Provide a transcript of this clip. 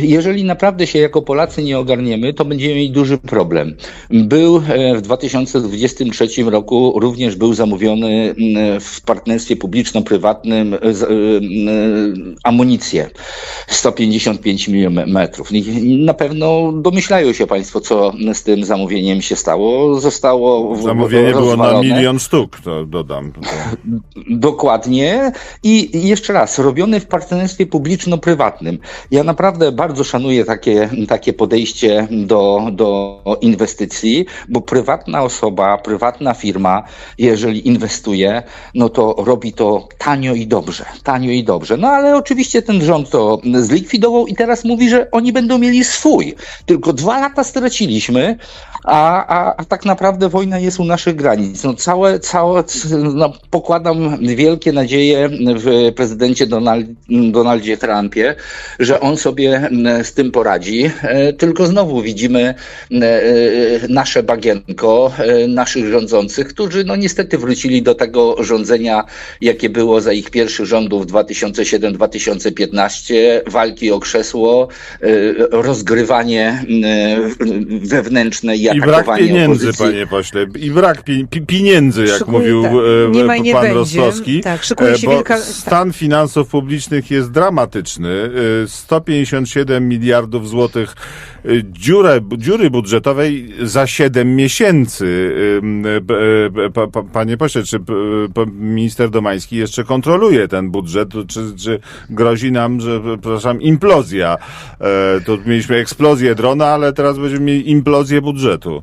Jeżeli naprawdę się jako Polacy nie ogarniemy, to będziemy mieli duży problem. Był e, w 2023 roku również był zamówiony m, w partnerstwie publiczno-prywatnym e, e, m, amunicję 155 mm. Na pewno domyślają się Państwo, co z tym zamówieniem się stało. Zostało Zamówienie było na milion sztuk, to dodam. Dokładnie. I i jeszcze raz, robione w partnerstwie publiczno-prywatnym. Ja naprawdę bardzo szanuję takie, takie podejście do, do inwestycji, bo prywatna osoba, prywatna firma, jeżeli inwestuje, no to robi to tanio i dobrze. Tanio i dobrze. No ale oczywiście ten rząd to zlikwidował i teraz mówi, że oni będą mieli swój. Tylko dwa lata straciliśmy, a, a, a tak naprawdę wojna jest u naszych granic. No całe, całe, no, pokładam wielkie nadzieje w prezydencie Donald, Donaldzie Trumpie, że on sobie E, z tym poradzi, e, tylko znowu widzimy e, nasze bagienko, naszych rządzących, którzy no niestety wrócili do tego rządzenia, jakie było za ich pierwszych rządów 2007-2015, walki o krzesło, rozgrywanie wewnętrzne i, I brak pieniędzy, opozycji. panie pośle, i brak pi pieniędzy, jak mówił tak. nie pan nie Rostowski, tak, bo stan finansów publicznych jest dramatyczny, 150 57 miliardów złotych y, dziurę, dziury budżetowej za 7 miesięcy. Y, panie pośle, czy minister Domański jeszcze kontroluje ten budżet, czy, czy grozi nam, że, przepraszam, implozja? E, to mieliśmy eksplozję drona, ale teraz będziemy mieli implozję budżetu.